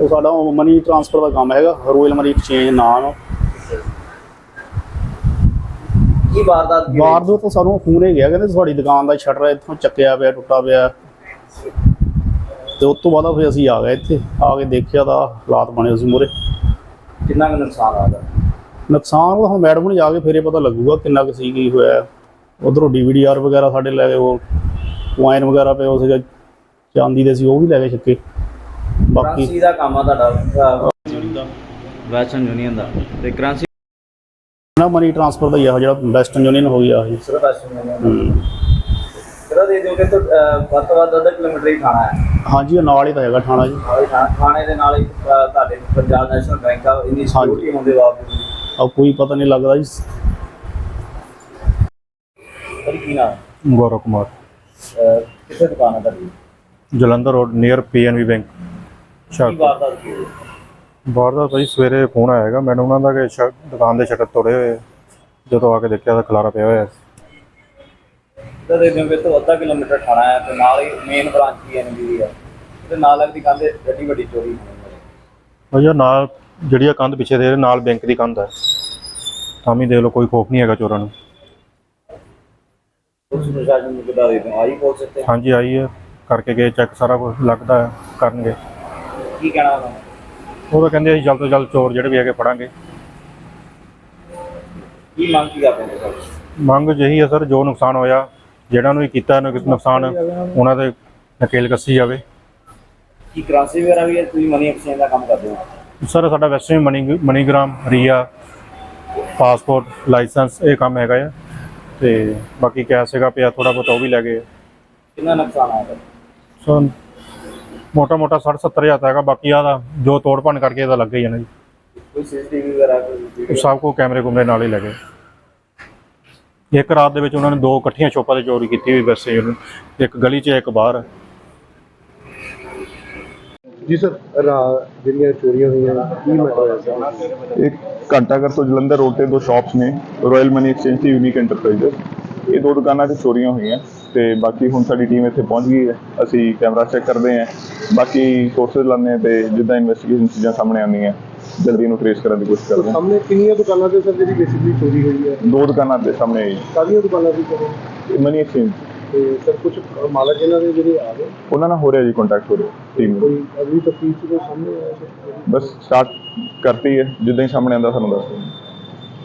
ਉਹ ਸਾਡਾ money transfer ਦਾ ਕੰਮ ਹੈਗਾ ਰੋਇਲ ਮਨੀ ਐਕਸਚੇਂਜ ਨਾਮ। ਆ। ਕੀ ਵਾਰਦਾਤ ਕੀ? ਵਾਰਦਾਤ ਤੋਂ ਸਾਨੂੰ ਫੋਨ ਹੀ ਗਿਆ ਕਹਿੰਦੇ ਤੁਹਾਡੀ ਦੁਕਾਨ ਦਾ ਸ਼ਟਰ ਇੱਥੋਂ ਚੱਕਿਆ ਪਿਆ ਟੁੱਟਾ ਪਿਆ। ਤੇ ਉਸ ਤੋਂ ਬਾਅਦ ਫਿਰ ਅਸੀਂ ਆ ਗਏ ਇੱਥੇ ਆ ਕੇ ਦੇਖਿਆ ਤਾਂ ਹਾਲਾਤ ਬਣੇ ਸੀ ਮੂਰੇ ਕਿੰਨਾ ਕੁ ਨੁਕਸਾਨ ਆਦਾ ਨੁਕਸਾਨ ਉਹ ਹੁਣ ਮੈਡਮ ਨੂੰ ਜਾ ਕੇ ਫੇਰੇ ਪਤਾ ਲੱਗੂਗਾ ਕਿੰਨਾ ਕੁ ਸੀ ਕੀ ਹੋਇਆ। ਉਧਰੋਂ ਡੀਵੀਡੀਆਰ ਵਗੈਰਾ ਸਾਡੇ ਲੈ ਗਏ ਉਹ ਵਾਈਨ ਵਗੈਰਾ ਪਏ ਉਹ ਸੀਗਾ ਚਾਂਦੀ ਦੇ ਸੀ ਉਹ ਵੀ ਲੈ ਗਏ ਛੱਕੇ। ਬਾਕੀ ਕਰੰਸੀ ਦਾ ਕੰਮ ਆ ਤੁਹਾਡਾ ਵੈਸਟਰਨ ਯੂਨੀਅਨ ਦਾ। ਤੇ ਕਰੰਸੀ ਨਾ ਮਨੀ ਟ੍ਰਾਂਸਫਰ ਦਾ ਹੀ ਆ ਜਿਹੜਾ ਵੈਸਟਰਨ ਯੂਨੀਅਨ ਹੋ ਗਿਆ ਇਹ। ਸਿਰਫ ਵੈਸਟਰਨ ਯੂਨੀਅਨ ਹੂੰ। ਸਿਰਫ ਦੇ ਦਿਓ ਕਿ ਤੋਂ ਵੱਧ ਤੋਂ ਵੱਧ ਅੱਧਾ ਕਿਲੋਮੀਟਰ ਹੀ ਖਾਣਾ ਹੈ। ਹਾਂਜੀ ਉਹ ਨਾਲ ਹੀ ਤਾਂ ਹੈਗਾ ਥਾਣਾ ਜੀ। ਥਾਣੇ ਦੇ ਨਾਲ ਹੀ ਅਹ, ਤੁਹਾਡੇ ਪੰਜਾਬ ਨੈਸ਼ਨਲ ਬੈਂਕ ਆ ਇੰਨੀ ਸਿਕਿਉਰਿਟੀ ਹੋਣ ਦੇ ਬਾਵਜੂਦ ਆ ਕੋਈ ਪਤਾ ਨਹੀਂ ਲੱਗਦਾ ਜੀ। ਪਰ ਕੀ ਨਾਮ? ਗੌਰਵ ਕੁਮਾਰ। ਅਹ, ਕਿੱਥੇ ਦੁਕਾਨ ਹੈ ਤੁਹਾਡੀ? Jalandhar road near PNB bank ਕੀ ਸ਼ਾਕ ਵਾਰਦਾਤ ਕੀ ਹੋਈ? ਬਾਹਰ ਦਾ ਭਾਈ ਸਵੇਰੇ ਫੋਨ ਆਇਆ ਹੈਗਾ ਮੈਨੂੰ ਉਹਨਾਂ ਦਾ ਕਿ ਦੁਕਾਨ ਦੇ ਸ਼ਟਰ ਤੋੜੇ ਹੋਏ ਆ। ਜਦੋਂ ਆ ਕੇ ਦੇਖਿਆ ਤਾਂ ਖਲਾਰਾ ਪਿਆ ਹੋਇਆ। ਸੀ। ਤਾਂ ਦੇ ਤੋਂ ਅੱਧਾ ਕਿਲੋਮੀਟਰ ਖਾਣਾ ਹੈ ਤੇ ਨਾਲ ਹੀ ਮੇਨ ਬ੍ਰਾਂਚ ਕੀ ਐਨਬੀ ਦੀ ਹੈ ਤੇ ਨਾਲ ਲੱਗਦੀ ਕੰਧ ਗੱਡੀ ਵੱਡੀ ਚੋਰੀ ਹੋਣੀ ਹੈ। ਭਾਈ ਉਹ ਨਾਲ ਜਿਹੜੀ ਆ ਕੰਧ ਪਿੱਛੇ ਦੇ ਨਾਲ ਬੈਂਕ ਦੀ ਕੰਧ ਹੈ। ਤਾਂ ਵੀ ਦੇਖ ਲਓ ਕੋਈ ਖੋਫ ਨਹੀਂ ਹੈਗਾ ਚੋਰਾਂ ਨੂੰ। ਉਸ ਪ੍ਰਸ਼ਾਸਨ ਨੂੰ ਕਿਦਾਂ ਦੇ ਦਿਓ ਆਈ ਪਹੁੰਚ ਸਕਦੇ ਹਾਂਜੀ ਆਈ ਹੈ। ਕਰਕੇ ਗਏ ਚੈੱਕ ਸਾਰਾ ਕੁਝ ਲੱਗਦਾ ਹੈ ਕਰਨਗੇ। ਕੀ ਕਹਿਣਾ ਉਹਨਾਂ ਨੂੰ? ਉਹ ਤਾਂ ਕਹਿੰਦੇ ਅਸੀਂ ਜਲਦ ਤੋਂ ਜਲਦ ਚੋਰ ਜਿਹੜੇ ਵੀ ਹੈਗੇ ਫੜਾਂਗੇ। ਕੀ ਮੰਗ ਕੀ ਕਰਦੇ ਨੇ ਸਰ? ਮੰਗ ਜਿਹੀ ਹੈ ਸਰ ਜੋ ਨੁਕਸਾਨ ਹੋਇਆ ਜਿਹੜਾ ਨੂੰ ਵੀ ਕੀਤਾ ਨੁਕ- ਨੁਕਸਾਨ ਉਹਨਾਂ ਦੇ ਨਕੇਲ ਕੱਸੀ ਜਾਵੇ। ਕੀ ਕ੍ਰਾਂਸੀ ਵਗੈਰਾ ਵੀ ਹੈ ਤੁਸੀਂ ਮਨੀ ਐਕਸਚੇਂਜ ਦਾ ਕੰਮ ਕਰਦੇ ਹੋ? ਸਰ ਸਾਡਾ western money MoneyGram Ria passport licence ਇਹ ਕੰਮ ਹੈਗਾ ਆ। ਤੇ ਬਾਕੀ ਕੈਸ਼ ਹੈਗਾ ਪਿਆ ਥੋੜਾ ਬਹੁਤ ਉਹ ਵੀ ਲੈ ਗਏ ਕਿੰਨਾ ਨੁਕਸਾਨ ਆਇਆ ਸੋ ਮੋਟਾ ਮੋਟਾ 60 70 ਹਜ਼ਾਰ ਤਾਂ ਹੈਗਾ ਬਾਕੀ ਆਦਾ ਜੋ ਤੋੜ ਭੰਨ ਕਰਕੇ ਇਹਦਾ ਲੱਗ ਹੀ ਜਾਣਾ ਜੀ ਕੋਈ ਸੀਸੀਟੀਵੀ ਵਗੈਰਾ ਕੋਈ? ਸਭ ਕੋ ਕੈਮਰੇ ਕੁਮਰੇ ਨਾਲ ਹੀ ਲੈ ਗਏ ਇੱਕ ਰਾਤ ਦੇ ਵਿੱਚ ਉਹਨਾਂ ਨੇ ਦੋ ਇਕੱਠੀਆਂ ਸ਼ੋਪਾਂ ਤੇ ਚੋਰੀ ਕੀਤੀ ਹੋਈ ਵੈਸੇ ਉਹਨੂੰ ਇੱਕ ਗਲੀ 'ਚ ਇੱਕ ਬਾਹਰ। ਜੀ ਸਰ ਰਾ ਜਿਹੜੀਆਂ ਚੋਰੀਆਂ ਹੋਈਆਂ ਕੀ ਮੈਟਰ ਹੋਇਆ ਸਰ ਇੱਕ ਘੰਟਾਘਰ ਤੋਂ ਜਲੰਧਰ ਰੋਡ ਤੇ ਦੋ ਸ਼ਾਪਸ ਨੇ ਰਾਇਲ ਮਨੀ ਐਕਸਚੇਂਜ ਤੇ ਯੂਨੀਕ ਐਂਟਰਪ੍ਰਾਈਜ਼ਸ ਇਹ ਦੋ ਦੁਕਾਨਾਂ ਤੇ ਚੋਰੀਆਂ ਹੋਈਆਂ ਤੇ ਬਾਕੀ ਹੁਣ ਸਾਡੀ ਟੀਮ ਇੱਥੇ ਪਹੁੰਚ ਗਈ ਹੈ। ਅਸੀਂ ਕੈਮਰਾ ਚੈੱਕ ਕਰਦੇ ਹਾਂ। ਬਾਕੀ ਸੋਰਸਸ ਲਾਉਂਦੇ ਹਾਂ ਤੇ ਜਿੱਦਾਂ ਇਨਵੈਸਟੀਗੇਸ਼ਨ ਚੀਜ਼ਾਂ ਸਾਹਮਣੇ ਆਉਂਦੀਆਂ ਜਲਦੀ ਇਹਨੂੰ ਟ੍ਰੇਸ ਕਰਨ ਦੀ ਕੋਸ਼ਿਸ਼ ਕਰਦੇ ਹਾਂ। ਸਾਹਮਣੇ ਕਿੰਨੀਆਂ ਦੁਕਾਨਾਂ ਤੇ ਸਰ ਜਿਹੜੀ ਬੇਸਿਕਲੀ ਚੋਰੀ ਹੋਈ ਹੈ? ਦੋ ਦੁਕਾਨਾਂ ਦੇ ਸਾਹਮਣੇ ਆਈ। ਕਾਹਦੀਆਂ ਦੁਕਾਨਾਂ ਦੀ ਸਰ ਮਨੀ ਐਕਸਚੇਂਜ ਤੇ ਸਰ ਕੁਝ ਮਾਲਕ ਇਹਨਾਂ ਦੇ ਜਿਹੜੇ ਆ ਗਏ? ਉਹਨਾਂ ਨਾਲ ਹੋ ਰਿਹਾ ਜੀ ਕੰਟੈਕਟ ਹੋ ਰਿਹਾ। ਟੀਮ ਨੂੰ ਕੋਈ ਅਗਲੀ ਤਫਤੀਸ਼ ਦੇ ਸਾਹਮਣੇ ਆਇਆ? ਬਸ ਸਟਾਰਟ ਕਰਤੀ ਹੈ। ਜਿੱਦਾਂ ਹੀ ਸਾਹਮਣੇ ਆਉਂਦਾ ਸਾਨੂੰ ਦੱਸ ਦਿਓ।